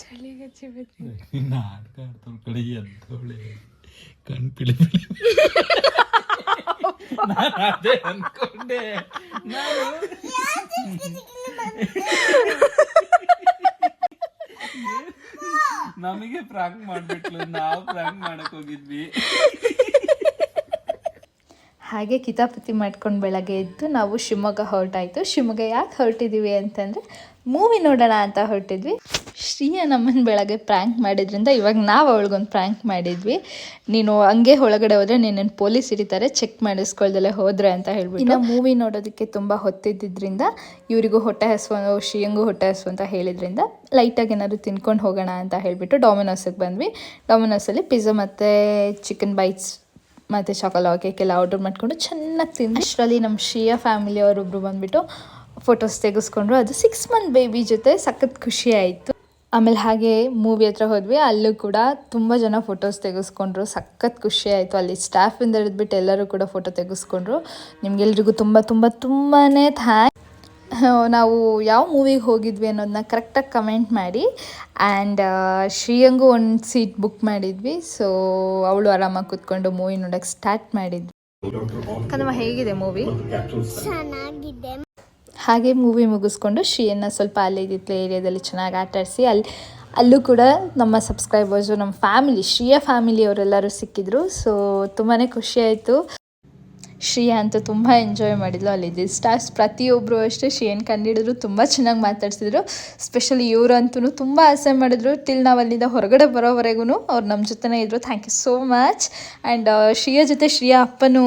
ಚಳಿ ಗಚ್ಚಿ ಬಂದಿದೆ ನಾಟಕ ಆಡ್ತಾಳ ಕಡೆ ಎದ್ದವಳೆ ಕಣ್ ಪಿಳಿ ಅನ್ಕೊಂಡೆ ನಾನು ನಮಗೆ ಪ್ರಾಂಕ್ ಮಾಡ್ಬಿಟ್ಲು, ನಾವು ಪ್ರಾಂಕ್ ಮಾಡಕ್ ಹೋಗಿದ್ವಿ. ಹಾಗೆ ಕಿತಾಪತಿ ಮಾಡ್ಕೊಂಡು ಬೆಳಗ್ಗೆ ಎದ್ದು ನಾವು ಶಿವಮೊಗ್ಗ ಹೊರಟಾಯಿತು. ಶಿವಮೊಗ್ಗ ಯಾಕೆ ಹೊರಟಿದ್ದೀವಿ ಅಂತಂದರೆ ಮೂವಿ ನೋಡೋಣ ಅಂತ ಹೊರಟಿದ್ವಿ. ಶ್ರೀಯ ನಮ್ಮನ್ನು ಬೆಳಗ್ಗೆ ಪ್ರ್ಯಾಂಕ್ ಮಾಡಿದ್ರಿಂದ ಇವಾಗ ನಾವು ಅವಳಿಗೊಂದು ಪ್ರ್ಯಾಂಕ್ ಮಾಡಿದ್ವಿ. ನೀನು ಹಂಗೆ ಒಳಗಡೆ ಹೋದರೆ ನಿನ್ನನ್ನು ಪೊಲೀಸ್ ಹಿಡಿತಾರೆ ಚೆಕ್ ಮಾಡಿಸ್ಕೊಳ್ದಲ್ಲೇ ಹೋದ್ರೆ ಅಂತ ಹೇಳ್ಬಿಟ್ಟು. ಇನ್ನು ಮೂವಿ ನೋಡೋದಕ್ಕೆ ತುಂಬ ಹೊತ್ತಿದ್ದರಿಂದ ಇವರಿಗೂ ಹೊಟ್ಟೆ ಹಸುವ, ಶ್ರೀಯಂಗೂ ಹೊಟ್ಟೆ ಹಸು ಅಂತ ಹೇಳಿದ್ರಿಂದ ಲೈಟಾಗಿ ಏನಾದ್ರು ತಿನ್ಕೊಂಡು ಹೋಗೋಣ ಅಂತ ಹೇಳಿಬಿಟ್ಟು ಡೊಮಿನೋಸಿಗೆ ಬಂದ್ವಿ. ಡೊಮಿನೋಸಲ್ಲಿ ಪಿಜ್ಜಾ ಮತ್ತು ಚಿಕನ್ ಬೈಟ್ಸ್ ಮತ್ತು ಚಾಕೊಲಾ ಕೇಕ್ ಎಲ್ಲ ಆರ್ಡರ್ ಮಾಡಿಕೊಂಡು ಚೆನ್ನಾಗಿ ತಿಂದು ಅಷ್ಟರಲ್ಲಿ ನಮ್ಮ ಶ್ರೀಯಾ ಫ್ಯಾಮಿಲಿ ಅವರೊಬ್ಬರು ಬಂದುಬಿಟ್ಟು ಫೋಟೋಸ್ ತೆಗೆಸ್ಕೊಂಡ್ರು. ಅದು ಸಿಕ್ಸ್ ಮಂತ್ ಬೇಬಿ ಜೊತೆ ಸಖತ್ ಖುಷಿ ಆಯಿತು. ಆಮೇಲೆ ಹಾಗೆ ಮೂವಿ ಹತ್ರ ಹೋದ್ವಿ. ಅಲ್ಲೂ ಕೂಡ ತುಂಬ ಜನ ಫೋಟೋಸ್ ತೆಗೆಸ್ಕೊಂಡ್ರು. ಸಖತ್ ಖುಷಿ ಆಯಿತು. ಅಲ್ಲಿ ಸ್ಟಾಫಿಂದ ಹಿಡಿದ್ಬಿಟ್ಟು ಎಲ್ಲರೂ ಕೂಡ ಫೋಟೋ ತೆಗೆಸ್ಕೊಂಡ್ರು. ನಿಮ್ಗೆಲ್ರಿಗೂ ತುಂಬ ತುಂಬ ತುಂಬಾ ಥ್ಯಾಂಕ್ ನಾವು ಯಾವ ಮೂವಿಗೆ ಹೋಗಿದ್ವಿ ಅನ್ನೋದನ್ನ ಕರೆಕ್ಟಾಗಿ ಕಮೆಂಟ್ ಮಾಡಿ ಆ್ಯಂಡ್ ಶ್ರೀಯಂಗೂ ಒಂದು ಸೀಟ್ ಬುಕ್ ಮಾಡಿದ್ವಿ. ಸೊ ಅವಳು ಆರಾಮಾಗಿ ಕೂತ್ಕೊಂಡು ಮೂವಿ ನೋಡೋಕ್ಕೆ ಸ್ಟಾರ್ಟ್ ಮಾಡಿದ್ವಿ. ಹೇಗಿದೆ ಮೂವಿ ಚೆನ್ನಾಗಿದೆ. ಹಾಗೆ ಮೂವಿ ಮುಗಿಸ್ಕೊಂಡು ಶ್ರೀಯನ್ನ ಸ್ವಲ್ಪ ಅಲ್ಲಿ ಇದ್ದಿತ್ತು ಏರಿಯಾದಲ್ಲಿ ಚೆನ್ನಾಗಿ ಆಟ ಆಡಿಸಿ ಅಲ್ಲಿ ಅಲ್ಲೂ ಕೂಡ ನಮ್ಮ ಸಬ್ಸ್ಕ್ರೈಬರ್ಸು ನಮ್ಮ ಫ್ಯಾಮಿಲಿ ಶ್ರೀಯ ಫ್ಯಾಮಿಲಿ ಅವರೆಲ್ಲರೂ ಸಿಕ್ಕಿದ್ರು. ಸೊ ತುಂಬಾ ಖುಷಿ ಆಯಿತು. ಶ್ರೀಯಾ ಅಂತೂ ತುಂಬ ಎಂಜಾಯ್ ಮಾಡಿದ್ಲು ಅಲ್ಲಿದ್ದ. ಸ್ಟಾರ್ಸ್ ಪ್ರತಿಯೊಬ್ಬರು ಅಷ್ಟೇ ಶ್ರೀಯನ್ ಕಂಡಿಡಿದ್ರು ತುಂಬ ಚೆನ್ನಾಗಿ ಮಾತಾಡ್ಸಿದ್ರು. ಸ್ಪೆಷಲಿ ಇವರಂತೂ ತುಂಬ ಆಸೆ ಮಾಡಿದ್ರು. ಟಿಲ್ ನಾವು ಅಲ್ಲಿಂದ ಹೊರಗಡೆ ಬರೋವರೆಗೂ ಅವ್ರು ನಮ್ಮ ಜೊತೆನೇ ಇದ್ದರು thank you so much and Shriya ಜೊತೆ ಶ್ರೀಯಾ ಅಪ್ಪನೂ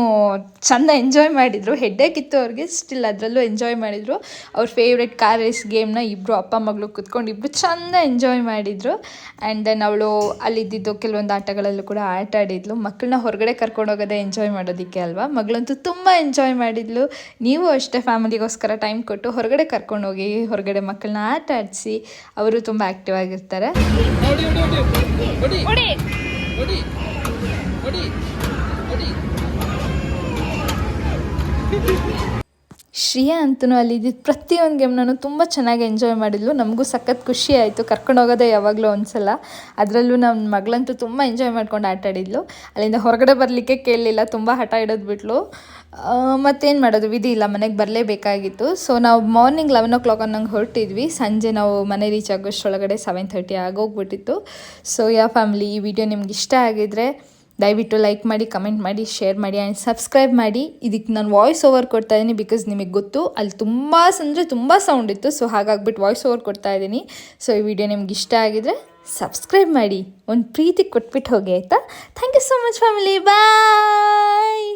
ಚೆಂದ ಎಂಜಾಯ್ ಮಾಡಿದರು. ಹೆಡ್ಡೇಕಿತ್ತು ಅವ್ರಿಗೆ. ಸ್ಟಿಲ್ ಅದರಲ್ಲೂ ಎಂಜಾಯ್ ಮಾಡಿದರು. ಅವ್ರ ಫೇವ್ರೆಟ್ ಕಾರ್ ರೇಸ್ ಗೇಮ್ನ ಇಬ್ಬರು ಅಪ್ಪ ಮಗಳು ಕುತ್ಕೊಂಡು ಇಬ್ಬರು ಚೆಂದ ಎಂಜಾಯ್ ಮಾಡಿದರು. ಆ್ಯಂಡ್ ದೆನ್ ಅವಳು ಅಲ್ಲಿದ್ದಿದ್ದು ಕೆಲವೊಂದು ಆಟಗಳಲ್ಲೂ ಕೂಡ ಆಟ ಆಡಿದ್ಲು ಮಕ್ಕಳನ್ನ ಹೊರಗಡೆ ಕರ್ಕೊಂಡು ಹೋಗೋದೇ ಎಂಜಾಯ್ ಮಾಡೋದಕ್ಕೆ ಅಲ್ವಾ? ಮಗಳಂತೂ ತುಂಬ ಎಂಜಾಯ್ ಮಾಡಿದ್ಲು. ನೀವು ಅಷ್ಟೇ ಫ್ಯಾಮಿಲಿಗೋಸ್ಕರ ಟೈಮ್ ಕೊಟ್ಟು ಹೊರಗಡೆ ಕರ್ಕೊಂಡು ಹೋಗಿ, ಹೊರಗಡೆ ಮಕ್ಕಳನ್ನ ಆಟ ಆಡಿಸಿ, ಅವರು ತುಂಬ ಆ್ಯಕ್ಟಿವ್ ಆಗಿರ್ತಾರೆ. ಶ್ರೇಯಾ ಅಂತೂ ಅಲ್ಲಿದ್ದಿದ್ದು ಪ್ರತಿಯೊಂದು ಗೇಮ್ನೂ ತುಂಬ ಚೆನ್ನಾಗಿ ಎಂಜಾಯ್ ಮಾಡಿದ್ಲು. ನಮಗೂ ಸಖತ್ ಖುಷಿ ಆಯಿತು. ಕರ್ಕೊಂಡು ಹೋಗೋದೇ ಯಾವಾಗಲೂ ಒಂದ್ಸಲ. ಅದರಲ್ಲೂ ನಮ್ಮ ಮಗಳಂತೂ ತುಂಬ ಎಂಜಾಯ್ ಮಾಡ್ಕೊಂಡು ಆಟಾಡಿದ್ಲು ಅಲ್ಲಿಂದ ಹೊರಗಡೆ ಬರಲಿಕ್ಕೆ ಕೇಳಲಿಲ್ಲ. ತುಂಬ ಹಠ ಇಡೋದು ಬಿಟ್ಲು. ಮತ್ತೇನು ಮಾಡೋದು? ವಿಧಿ ಇಲ್ಲ. ಮನೆಗೆ ಬರಲೇಬೇಕಾಗಿತ್ತು. ಸೊ ನಾವು ಮಾರ್ನಿಂಗ್ ಲೆವೆನ್ ಓ ಕ್ಲಾಕ್ ಅನ್ನಂಗೆ ಹೊರಟಿದ್ವಿ. ಸಂಜೆ ನಾವು ಮನೆ ರೀಚ್ ಆಗೋಷ್ಟೊಳಗಡೆ ಸೆವೆನ್ ಥರ್ಟಿ ಆಗೋಗ್ಬಿಟ್ಟಿತ್ತು ಸೊ ಯಾ ಫ್ಯಾಮಿಲಿ ಈ ವಿಡಿಯೋ ನಿಮ್ಗೆ ಇಷ್ಟ ಆಗಿದ್ರೆ ದಯವಿಟ್ಟು ಲೈಕ್ ಮಾಡಿ ಕಮೆಂಟ್ ಮಾಡಿ ಶೇರ್ ಮಾಡಿ ಆ್ಯಂಡ್ ಸಬ್ಸ್ಕ್ರೈಬ್ ಮಾಡಿ. ಇದಕ್ಕೆ ನಾನು ವಾಯ್ಸ್ ಓವರ್ ಕೊಡ್ತಾ ಇದ್ದೀನಿ ಬಿಕಾಸ್ ನಿಮಗೆ ಗೊತ್ತು, ಅಲ್ಲಿ ತುಂಬ ಅಂದರೆ ತುಂಬ ಸೌಂಡ್ ಇತ್ತು. ಸೊ ಹಾಗಾಗ್ಬಿಟ್ಟು ವಾಯ್ಸ್ ಓವರ್ ಕೊಡ್ತಾ ಇದ್ದೀನಿ ಸೊ ಈ ವಿಡಿಯೋ ನಿಮ್ಗೆ ಇಷ್ಟ ಆಗಿದ್ರೆ ಸಬ್ಸ್ಕ್ರೈಬ್ ಮಾಡಿ. ಒಂದು ಪ್ರೀತಿ ಕೊಟ್ಬಿಟ್ಟು ಹೋಗಿ ಆಯಿತಾ? Thank you so much family bye